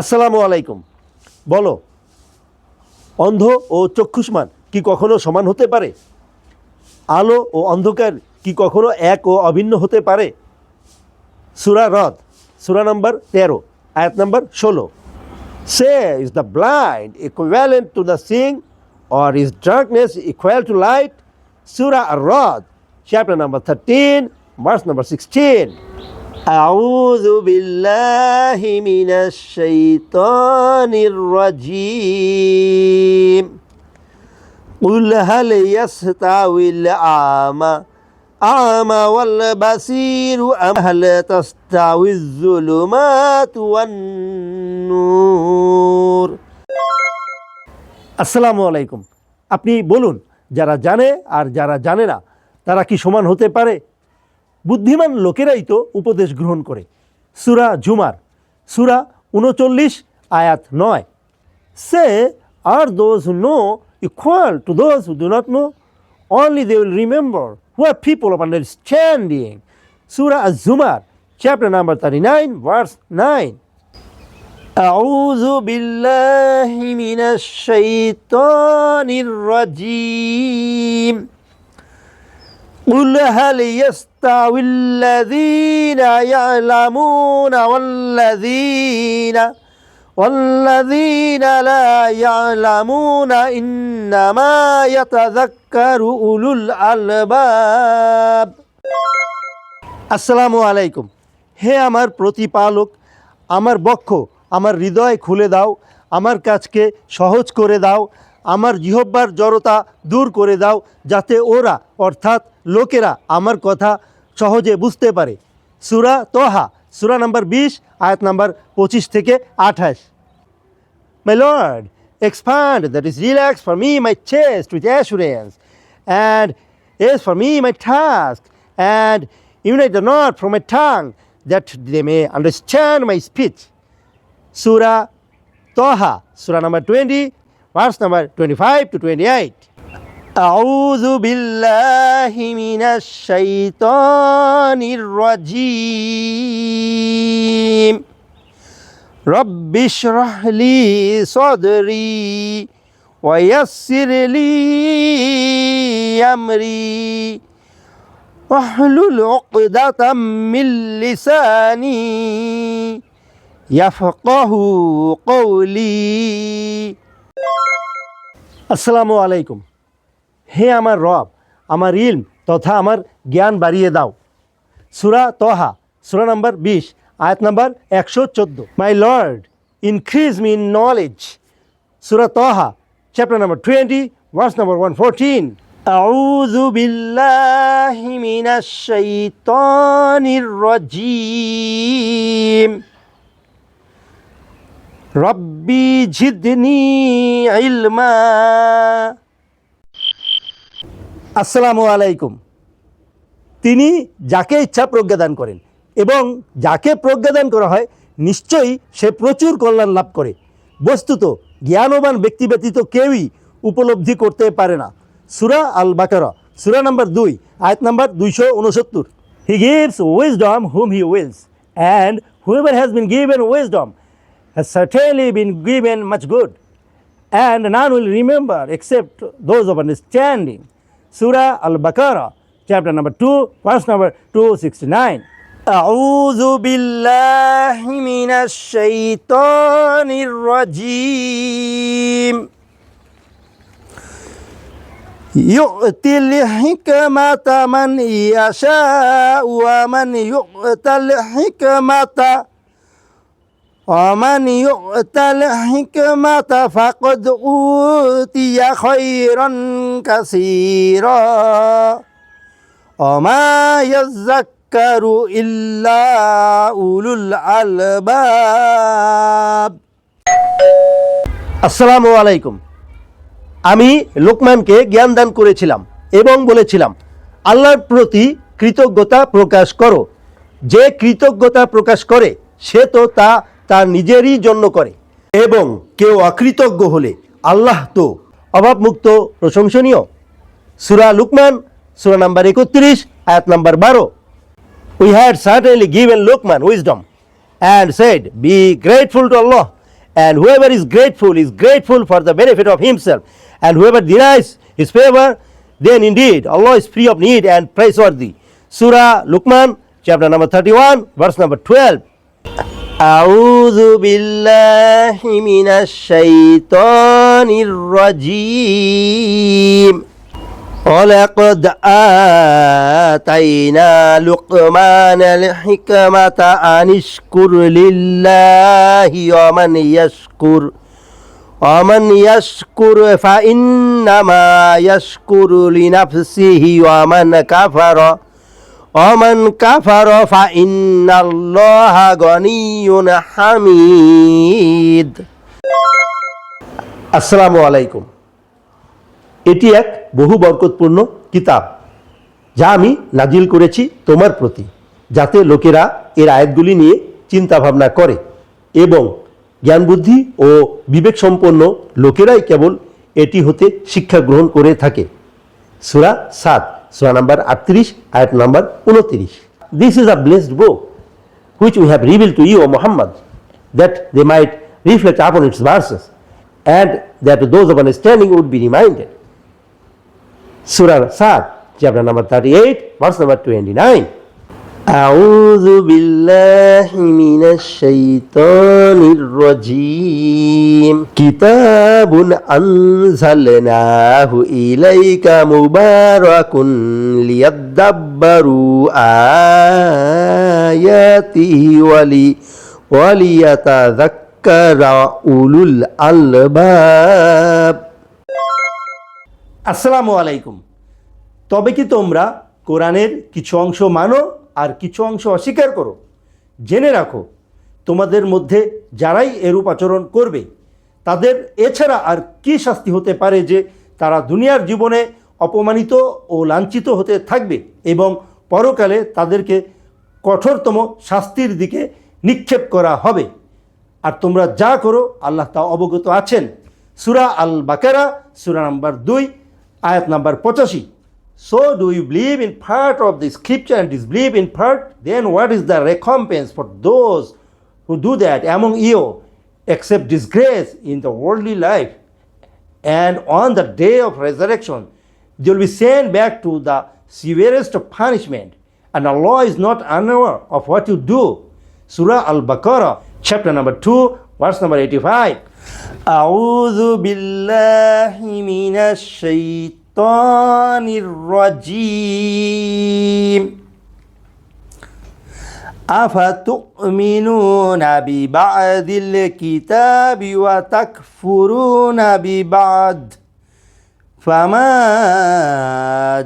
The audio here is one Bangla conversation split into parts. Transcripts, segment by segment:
আসসালামু আলাইকুম। বলো, অন্ধ ও চক্ষুষ্মান কি কখনো সমান হতে পারে? আলো ও অন্ধকার কি কখনো এক ও অভিন্ন হতে পারে? সুরা রদ, সুরা নম্বর তেরো, আয়াত নম্বর ষোলো। Say is the blind equivalent to the seeing or is darkness equal to light সুরা রদ chapter number thirteen verse number sixteen أعوذ بالله من الشيطان الرجيم قل هل يستوي الأعمى أعمى والبصير أم هل تستوي الظلمات والنور আসসালামু আলাইকুম আপনি বলুন যারা জানে আর যারা জানে না তারা কি সমান হতে পারে বুদ্ধিমান লোকেরাই তো উপদেশ গ্রহণ করে সুরা ঝুমার সুরা উনচল্লিশ আয়াত নয় say are those know equal to those who do not know only they will remember who are people of understanding সুরা Zumar chapter number thirty nine verse nine أعوذ بالله من الشيطان الرجيم قل هل يستوي الذين يعلمون والذين والذين لا يعلمون إنما يتذكر أولو الألباب আসসালামু আলাইকুম হে আমার প্রতিপালক আমার বক্ষ আমার হৃদয় খুলে দাও আমার কাজকে সহজ করে দাও আমার জিহব্বার জড়তা দূর করে দাও যাতে ওরা অর্থাৎ লোকেরা আমার কথা সহজে বুঝতে পারে সুরা তোহা সুরা নাম্বার বিশ আয়াত নাম্বার পঁচিশ থেকে আঠাশ My Lord, expand, that is, relax for me my chest with assurance, and is for me my task, and unite the knot from my tongue, that they may understand my speech. Surah Toha, Surah number 20, verse number 25 to 28. أعوذ بالله من الشيطان الرجيم. رب اشرح لي صدري ويسر لي أمري. واحلل عقدة من لساني يفقه قولي. আসসালামু আলাইকুম হে আমার রব আমার ইলম তথা আমার জ্ঞান বাড়িয়ে দাও সুরা তহা সুরা নাম্বার বিশ আয়াত নাম্বার একশো চোদ্দো my lord increase me in knowledge সুরা Taha chapter number twenty verse number one fourteen أعوذ بالله من الشيطان الرجيم রব্বি জিদনি ইলমা। আসসালামু আলাইকুম। তিনি যাকে ইচ্ছা প্রজ্ঞাদান করেন এবং যাকে প্রজ্ঞাদান করা হয়, নিশ্চয়ই সে প্রচুর কল্যাণ লাভ করে। বস্তুত জ্ঞানবান ব্যক্তি ব্যতীত কেউই উপলব্ধি করতে পারে না। সুরা আল বাকারা সুরা নাম্বার দুই, আয়ত নাম্বার দুইশো উনসত্তর। He gives wisdom whom he wills and whoever has been given wisdom has certainly been given much good, and none will remember except those of understanding. Surah Al Baqarah, chapter number 2, verse number 269. أعوذ بالله من الشيطان الرجيم يؤتي الحكمة من يشاء ومن يؤتى الحكمة ومن يؤت الحكمة فقد أوتي خيرا كثيرا وما يذكر إلا أولو الألباب আসসালামু আলাইকুম আমি লোকমানকে জ্ঞান দান করেছিলাম এবং বলেছিলাম আল্লাহর প্রতি কৃতজ্ঞতা প্রকাশ করো যে কৃতজ্ঞতা প্রকাশ করে সে তো তা তা নিজেরই জন্য করে। এবং কেউ অকৃতজ্ঞ হলে আল্লাহ তো অভাবমুক্ত প্রশংসনীয়। সুরা লুকমান, সুরা নাম্বার একত্রিশ, আয়াত নাম্বার বারো। We had certainly given Luqman wisdom and said be grateful to Allah and whoever is grateful is grateful for the benefit of himself and whoever denies is favour then indeed Allah is free of need and praiseworthy the সুরা Luqman chapter number thirty one verse number twelve أعوذ بالله من الشيطان الرجيم ولقد آتينا لقمان الحكمة أن اشكر لله ومن يشكر ومن يشكر فإنما يشكر لنفسه ومن كفر অমান কাফার ফা ইন্নাল্লাহ গনিউন হামিদ। আসসালামু আলাইকুম। এটি এক বহু বরকতপূর্ণ কিতাব, যা আমি নাজিল করেছি তোমার প্রতি, যাতে লোকেরা এর আয়াতগুলি নিয়ে চিন্তাভাবনা করে এবং জ্ঞান বুদ্ধি ও বিবেক সম্পন্ন লোকেরাই কেবল এটি হতে শিক্ষা গ্রহণ করে থাকে। সুরা সাত surah number 38 ayat number 29 this is a blessed book which we have revealed to you o muhammad that they might reflect upon its verses and that those of understanding would be reminded. Surah sad chapter number 38 verse number 29 أعوذ بالله من الشيطان الرجيم كتاب أنزلناه إليك مبارك ليدبروا آياته ولي وليتذكر أولو الألباب আসসালামু আলাইকুম তবে কি তোমরা কোরআনের কিছু অংশ মানো আর কিছু অংশ অস্বীকার করো। জেনে রাখো, তোমাদের মধ্যে যারাই এরূপ আচরণ করবে, তাদের এছাড়া আর কি শাস্তি হতে পারে যে তারা দুনিয়ার জীবনে অপমানিত ও লাঞ্ছিত হতে থাকবে এবং পরকালে তাদেরকে কঠোরতম শাস্তির দিকে নিক্ষেপ করা হবে। আর তোমরা যা করো, আল্লাহ তা অবগত আছেন। সুরা আল বাকেরা সুরা নাম্বার দুই, আয়াত নাম্বার পঁচাশি। So do you believe in part of the scripture and disbelieve in part? Then what is the recompense for those who do that among you, except disgrace in the worldly life? And on the day of resurrection, they will be sent back to the severest of punishment. And Allah is not unaware of what you do. Surah Al Baqarah, chapter number 2, verse number 85. الرجيم. أفتؤمنون ببعض الكتاب وتكفرون ببعض؟ فما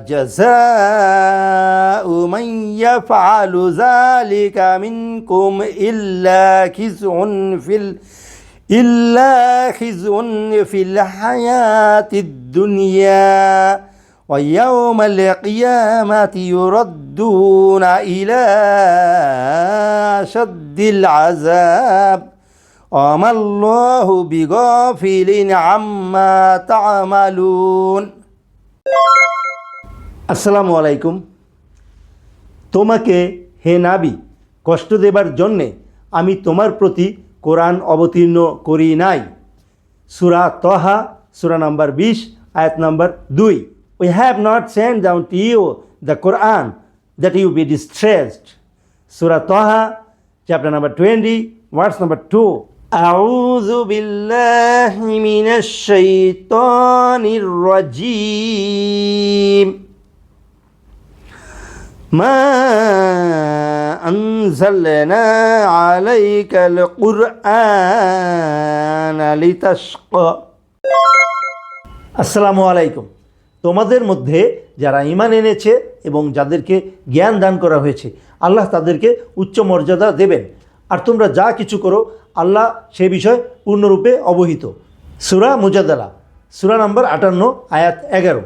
جزاء من يفعل ذلك منكم إلا خزي في ال إلا خزي في الحياة الدنيا ويوم القيامة يردون إلى شد العذاب وما الله بغافل عما تعملون আসসালামু আলাইকুম তোমাকে হে নাবি কষ্ট দেবার জন্যে আমি তোমার প্রতি কোরআন অবতীর্ণ করি নাই সুরা তহা সুরা নাম্বার বিশ আয়াত নাম্বার দুই We have not sent down to you the Quran that you be distressed. Surah Taha, chapter number 20, verse number 2. أعوذ بالله من الشيطان الرجيم ما أنزلنا عليك القرآن لتشقى আসসালামু আলাইকুম তোমাদের মধ্যে যারা ইমান এনেছে এবং যাদেরকে জ্ঞান দান করা হয়েছে আল্লাহ তাদেরকে উচ্চ মর্যাদা দেবেন আর তোমরা যা কিছু করো আল্লাহ সে বিষয় পূর্ণরূপে অবহিত সুরা মুজাদালা সুরা নম্বর আটান্ন আয়াত এগারো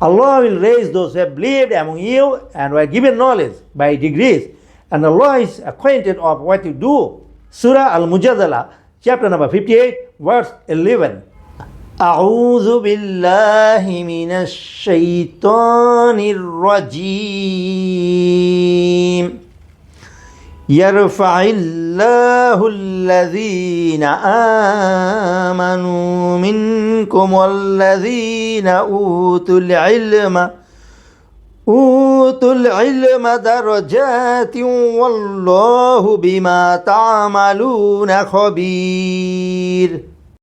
Allah will raise those who have believed among you and were given knowledge by degrees, and Allah is acquainted of what you do. Surah Al Mujadala, chapter number 58, verse 11. أعوذ بالله من الشيطان الرجيم يرفع الله الذين آمنوا منكم والذين أوتوا العلم أوتوا العلم درجات والله بما تعملون خبير